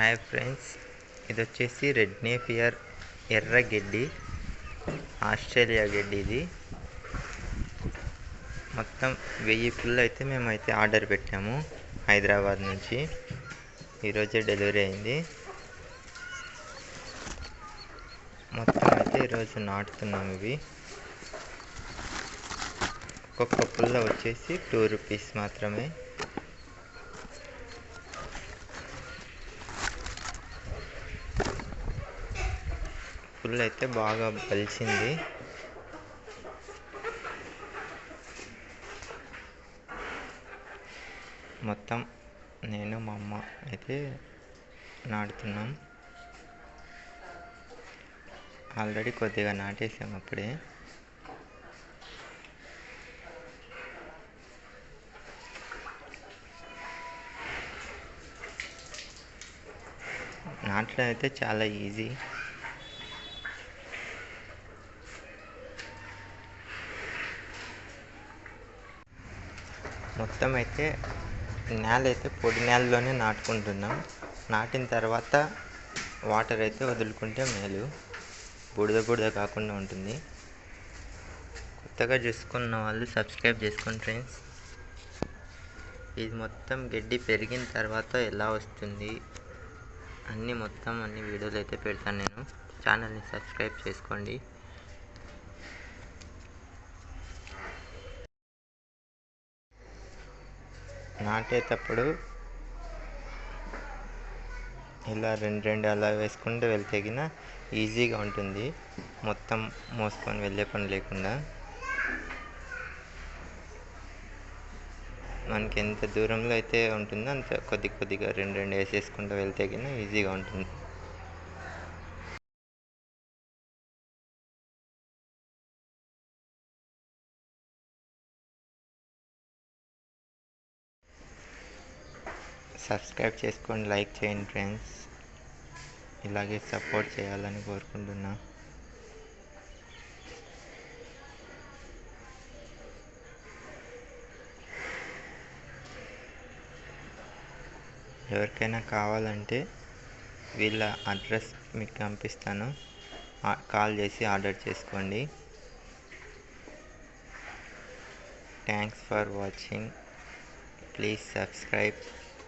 Hi friends ఇది వచ్చేసి red Napier ఎర్ర గడ్డి ఆస్ట్రేలియా గడ్డి ఇది. మొత్తం వెయ్యి పుల్లు అయితే మేమైతే ఆర్డర్ పెట్టాము హైదరాబాద్ నుంచి. ఈరోజే డెలివరీ అయింది. మొత్తం అయితే ఈరోజు నాటుతున్నాం ఇవి. ఒక్కొక్క పుల్ల వచ్చేసి టూ రూపీస్ మాత్రమే. పుల్ అయితే బాగా బలిసింది. మొత్తం నేను మా అమ్మ అయితే నాటుతున్నాం. ఆల్రెడీ కొద్దిగా నాటేసాం అప్పుడే. నాటడం అయితే చాలా ఈజీ. మొత్తం అయితే నేల అయితే పొడి నేలలోనే నాటుకుంటున్నాం. నాటిన తర్వాత వాటర్ అయితే వదులుకుంటే మేలు. బుడద బుడద కాకుండా ఉంటుంది. కొత్తగా చూసుకున్న వాళ్ళు సబ్స్క్రైబ్ చేసుకోండి ఫ్రెండ్స్. ఇది మొత్తం గడ్డి పెరిగిన తర్వాత ఎలా వస్తుంది? అన్నీ మొత్తం అన్ని వీడియోలు అయితే పెడతాను నేను. ఛానల్ని సబ్స్క్రైబ్ చేసుకోండి. నాటేటప్పుడు ఇలా రెండు రెండు అలా వేసుకుంటూ వెళ్తేగిన ఈజీగా ఉంటుంది. మొత్తం మోసుకొని వెళ్ళే పని లేకుండా. మనకి ఎంత దూరంలో అయితే ఉంటుందో అంత కొద్ది కొద్దిగా రెండు రెండు వేసేసుకుంటూ వెళ్తే ఈజీగా ఉంటుంది. సబ్స్క్రైబ్ చేసుకోండి లైక్ చేయండి ఫ్రెండ్స్. ఇలాగే సపోర్ట్ చేయాలని కోరుకుంటున్నా. ఎవరికైనా కావాలంటే వీళ్ళ అడ్రస్ మీకు పంపిస్తాను. కాల్ చేసి ఆర్డర్ చేసుకోండి. Thanks for watching please subscribe